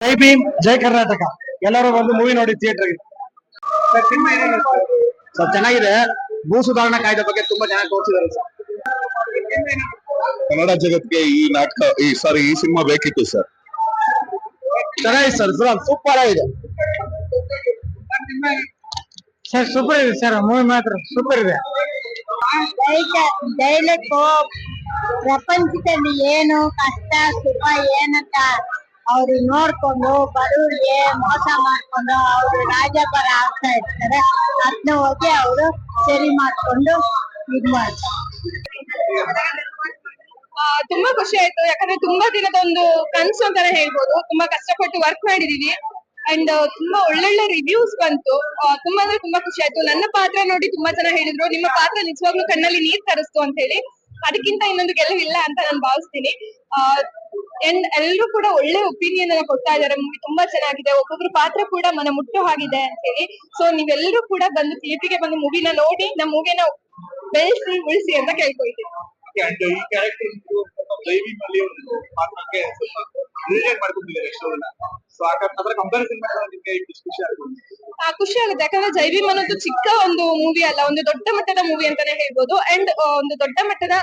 ಜೈ ಭೀಮ್ ಜೈ ಕರ್ನಾಟಕ. ಎಲ್ಲರೂ ಬಂದು ಮೂವಿ ನೋಡಿ ಥಿಯೇಟರ್ ಸರ್ ಚೆನ್ನಾಗಿದೆ. ಭೂ ಸುಧಾರಣಾ ಕಾಯ್ದೆ ಬಗ್ಗೆ ತುಂಬಾ ಚೆನ್ನಾಗಿ ತೋರಿಸಿದ್ದಾರೆ ಸರ್. ಕನ್ನಡ ಜಗತ್ಗೆ ಈ ನಾಟಕ ಈ ಸಾರಿ ಈ ಸಿನಿಮಾ ಬೇಕಿತ್ತು ಸರ್. ಚೆನ್ನಾಗಿದೆ ಸರ್ ಸೂಪರ್ ಆಗಿದೆ. ಸರ್ ಸೂಪರ್ ಇದೆ ಸರ್ ಮೂವಿ ಮಾತ್ರ ಸೂಪರ್ ಇದೆ. ಪ್ರಪಂಚದಲ್ಲಿ ಏನು ಕಷ್ಟ ಸುಖ ಏನಂತ ಅವ್ರು ನೋಡ್ಕೊಂಡು ಬಡವರಿಗೆ ಮೋಸ ಮಾಡ್ಕೊಂಡು ಅವರು ರಾಜಪರ ಆಗ್ತಾ ಇರ್ತಾರೆ. ಅದನ್ನ ಹೋಗಿ ಅವರು ಸರಿ ಮಾಡ್ಕೊಂಡು ಇದ್ ಮಾಡ್ತಾರೆ. ತುಂಬಾ ಖುಷಿ ಆಯ್ತು. ಯಾಕಂದ್ರೆ ತುಂಬಾ ದಿನದ ಒಂದು ಕನ್ಸು ಅಂತಾನೆ ಹೇಳ್ಬೋದು. ತುಂಬಾ ಕಷ್ಟಪಟ್ಟು ವರ್ಕ್ ಮಾಡಿದೀವಿ. ಅಂಡ್ ತುಂಬಾ ಒಳ್ಳೊಳ್ಳೆ ರಿವ್ಯೂಸ್ ಬಂತು. ತುಂಬಾ ಅಂದ್ರೆ ತುಂಬಾ ಖುಷಿ ಆಯ್ತು. ನನ್ನ ಪಾತ್ರ ನೋಡಿ ತುಂಬಾ ಜನ ಹೇಳಿದ್ರು, ನಿಮ್ಮ ಪಾತ್ರ ನಿಜವಾಗ್ಲೂ ಕಣ್ಣಲ್ಲಿ ನೀರ್ ತರಿಸ್ತು ಅಂತ ಹೇಳಿ. ಅದಕ್ಕಿಂತ ಇನ್ನೊಂದು ಗೆಲುವಿಲ್ಲ ಅಂತ ನಾನು ಭಾವಿಸ್ತೀನಿ. ಅಂಡ್ ಎಲ್ಲರೂ ಕೂಡ ಒಳ್ಳೆ ಒಪಿನಿಯನ್ ಅನ್ನ ಕೊಡ್ತಾ ಇದ್ದಾರೆ. ಮೂವಿ ತುಂಬಾ ಚೆನ್ನಾಗಿದೆ. ಒಬ್ಬೊಬ್ರು ಪಾತ್ರ ಕೂಡ ಮನ ಮುಟ್ಟು ಹಾಗಿದೆ ಅಂತ ಹೇಳಿ. ಸೊ ನೀವೆಲ್ಲರೂ ಕೂಡ ಬಂದು ಥಿಯೇಟರ್ಗೆ ಬಂದು ಮೂವಿನ ನೋಡಿ ನಮ್ಮ ಮೂವಿನ ಬೆಳೆಸಿ ಉಳಿಸಿ ಅಂತ ಕೇಳ್ಕೊಳ್ತೀನಿ. ರಿಲೇಟ್ ಮಾಡ್ಕೊಂಡಿದ್ದಾರೆ ಸೊ ಅದರ ಕಂಪ್ಯಾರಿಸನ್ ಮಾಡಿದ್ರೆ ನಿಮ್ಗೆ ಇಷ್ಟು ಖುಷಿ ಆಗ್ಬೋದು. ಆ, ಖುಷಿ ಆಗುತ್ತೆ. ಯಾಕಂದ್ರೆ ಜೈವಿಮ್ ಅನ್ನೋದು ಚಿಕ್ಕ ಒಂದು ಮೂವಿ ಅಲ್ಲ ಒಂದು ದೊಡ್ಡ ಮಟ್ಟದ ಮೂವಿ ಅಂತಾನೆ ಹೇಳ್ಬೋದು. ಅಂಡ್ ಒಂದು ದೊಡ್ಡ ಮಟ್ಟದ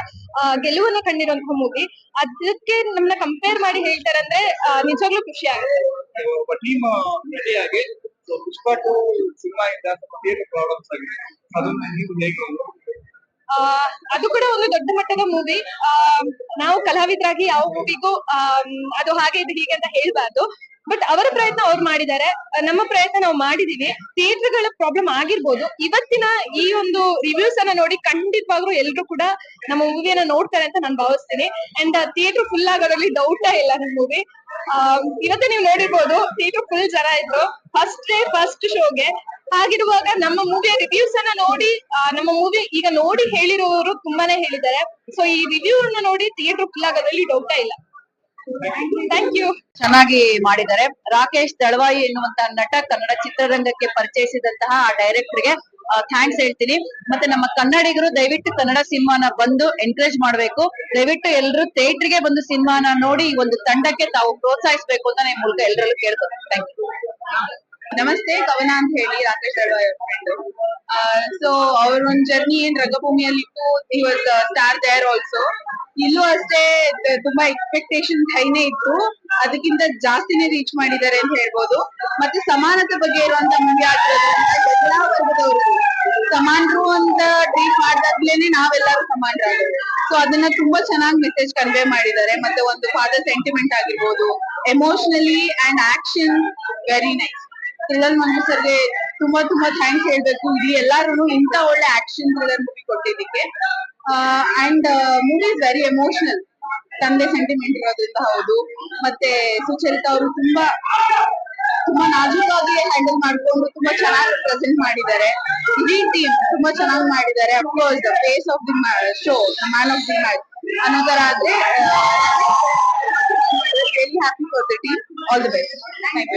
ಗೆಲುವನ್ನು ಕಂಡಿರುವಂತಹ ಮೂವಿ ಅದಕ್ಕೆ ನಮ್ಮನ್ನ ಕಂಪೇರ್ ಮಾಡಿ ಹೇಳ್ತಾರೆ ಅಂದ್ರೆ ನಿಜವಾಗ್ಲೂ ಖುಷಿ ಆಗುತ್ತೆ. ಒಬ್ಬ team so Pushpa two cinema ಇಂದ ಪ್ರಾಬ್ಲಮ್ಸ್ ಆಗಿದೆ. ಅದನ್ನ ನೀವು ಹೇಗೆ ಆ, ಅದು ಕೂಡ ಒಂದು ದೊಡ್ಡ ಮಟ್ಟದ ಮೂವಿ ನಾವು ಕಲಾವಿದರಾಗಿ ಯಾವ ಮೂವಿಗೂ ಅದು ಹಾಗೆ ಇದು ಹೀಗೆ ಅಂತ ಹೇಳ್ಬಾರ್ದು. ಬಟ್ ಅವರ ಪ್ರಯತ್ನ ಅವ್ರು ಮಾಡಿದ್ದಾರೆ. ನಮ್ಮ ಪ್ರಯತ್ನ ನಾವು ಮಾಡಿದೀವಿ. ಥಿಯೇಟರ್ಗಳ ಪ್ರಾಬ್ಲಮ್ ಆಗಿರ್ಬೋದು. ಇವತ್ತಿನ ಈ ಒಂದು ರಿವ್ಯೂಸ್ ಅನ್ನ ನೋಡಿ ಖಂಡಿತವಾಗ್ಲೂ ಎಲ್ರು ಕೂಡ ನಮ್ಮ ಮೂವಿಯನ್ನ ನೋಡ್ತಾರೆ ಅಂತ ನಾನು ಭಾವಿಸ್ತೀನಿ. ಅಂಡ್ ಥಿಯೇಟರ್ ಫುಲ್ ಆಗೋದ್ರಲ್ಲಿ ಡೌಟ್ ಇಲ್ಲ ನಮ್ಮ ಮೂವಿ ಇವತ್ತು ನೀವು ನೋಡಿರ್ಬೋದು, ಥಿಯೇಟರ್ ಫುಲ್ ಜನ ಇದ್ರು. ಫಸ್ಟ್ ಡೇ ಫಸ್ಟ್ ಶೋಗೆ ಹಾಗಿರುವಾಗ ನಮ್ಮ ಮೂವಿಯ ರಿವ್ಯೂಸ್ ಅನ್ನ ನೋಡಿ ನಮ್ಮ ಮೂವಿ ಈಗ ನೋಡಿ ಹೇಳಿರುವವರು ತುಂಬಾನೇ ಹೇಳಿದ್ದಾರೆ. ಸೊ ಈ ರಿವ್ಯೂ ಅನ್ನ ನೋಡಿ ಥಿಯೇಟರ್ ಫುಲ್ ಆಗೋದ್ರಲ್ಲಿ ಡೌಟ್ ಇಲ್ಲ. ಥ್ಯಾಂಕ್ ಯು ಚೆನ್ನಾಗಿ ಮಾಡಿದ್ದಾರೆ. ರಾಕೇಶ್ ದಳವಾಯಿ ಎನ್ನುವಂತಹ ನಟ ಕನ್ನಡ ಚಿತ್ರರಂಗಕ್ಕೆ ಪರಿಚಯಿಸಿದಂತಹ ಆ ಡೈರೆಕ್ಟರ್ಗೆ ಥ್ಯಾಂಕ್ಸ್ ಹೇಳ್ತೀನಿ. ಮತ್ತೆ ನಮ್ಮ ಕನ್ನಡಿಗರು ದಯವಿಟ್ಟು ಕನ್ನಡ ಸಿನಿಮಾನ ಬಂದು ಎನ್ಕರೇಜ್ ಮಾಡ್ಬೇಕು. ದಯವಿಟ್ಟು ಎಲ್ಲರೂ ಥಿಯೇಟರ್ಗೆ ಬಂದು ಸಿನಿಮಾನ ನೋಡಿ ಒಂದು ತಂಡಕ್ಕೆ ತಾವು ಪ್ರೋತ್ಸಾಹಿಸಬೇಕು ಅಂತ ನಿಮ್ಮ ಮೂಲಕ ಎಲ್ಲರಲ್ಲೂ ಕೇಳ್ಕೊತೀನಿ. ಥ್ಯಾಂಕ್ ಯು ನಮಸ್ತೆ, ಕವನ ಅಂತ ಹೇಳಿ ರಾಕೇಶ್ ದಳವಾಯಿ ಫ್ರೆಂಡ್ ಸೊ ಅವ್ರ ಒಂದ್ ಜರ್ನಿ ಏನ್ ರಂಗಭೂಮಿಯಲ್ಲಿ ಇತ್ತು he was star there also ಇಲ್ಲೂ ಅಷ್ಟೇ ತುಂಬಾ ಎಕ್ಸ್ಪೆಕ್ಟೇಷನ್ ಹೈನೇ ಇತ್ತು. ಅದಕ್ಕಿಂತ ಜಾಸ್ತಿನೇ ರೀಚ್ ಮಾಡಿದ್ದಾರೆ ಅಂತ ಹೇಳ್ಬೋದು. ಮತ್ತೆ ಸಮಾನತೆ ಬಗ್ಗೆ ಇರುವಂತ ಮೂವಿ ಎಲ್ಲಾ ವರ್ಗದವರು. ಸಮಾನರು ಅಂತ ಟ್ರೀಟ್ ಮಾಡಿದಾಗ್ಲೇನೆ ನಾವೆಲ್ಲರೂ ಸಮಾನರಾಗೋದು ಸೊ ಅದನ್ನ ತುಂಬಾ ಚೆನ್ನಾಗಿ ಮೆಸೇಜ್ ಕನ್ವೆ ಮಾಡಿದ್ದಾರೆ. ಮತ್ತೆ ಒಂದು ಫಾದರ್ ಸೆಂಟಿಮೆಂಟ್ ಆಗಿರ್ಬೋದು. Emotionally and action very nice thriller Manju ಸರ್ಗೆ ತುಂಬಾ ತುಂಬಾ ಥ್ಯಾಂಕ್ಸ್ ಹೇಳ್ಬೇಕು. ಇಡೀ ಎಲ್ಲಾರು ಇಂತ ಒಳ್ಳೆ ಆಕ್ಷನ್ ಥ್ರಿಲ್ಲರ್ ಮೂವಿ ಕೊಟ್ಟಿದ್ದಕ್ಕೆ. And movie is very emotional ತಂದೆ ಸೆಂಟಿಮೆಂಟ್ ಇರೋದ್ರಿಂದ ಹೌದು. ಮತ್ತೆ ಸುಚರಿತಾ ಅವರು ತುಂಬಾ ತುಂಬಾ ನಾಜೂಕಾಗಿ ಹ್ಯಾಂಡಲ್ ಮಾಡ್ಕೊಂಡು ತುಂಬಾ ಚೆನ್ನಾಗಿ ಪ್ರೆಸೆಂಟ್ ಮಾಡಿದ್ದಾರೆ. ಇಡೀ ಟೀಮ್ ತುಂಬಾ ಚೆನ್ನಾಗಿ ಮಾಡಿದ್ದಾರೆ. Of course the face of the show man of the match ಅನ್ನೋ ತರ ಆದ್ರೆ very happy for the team all the best thank you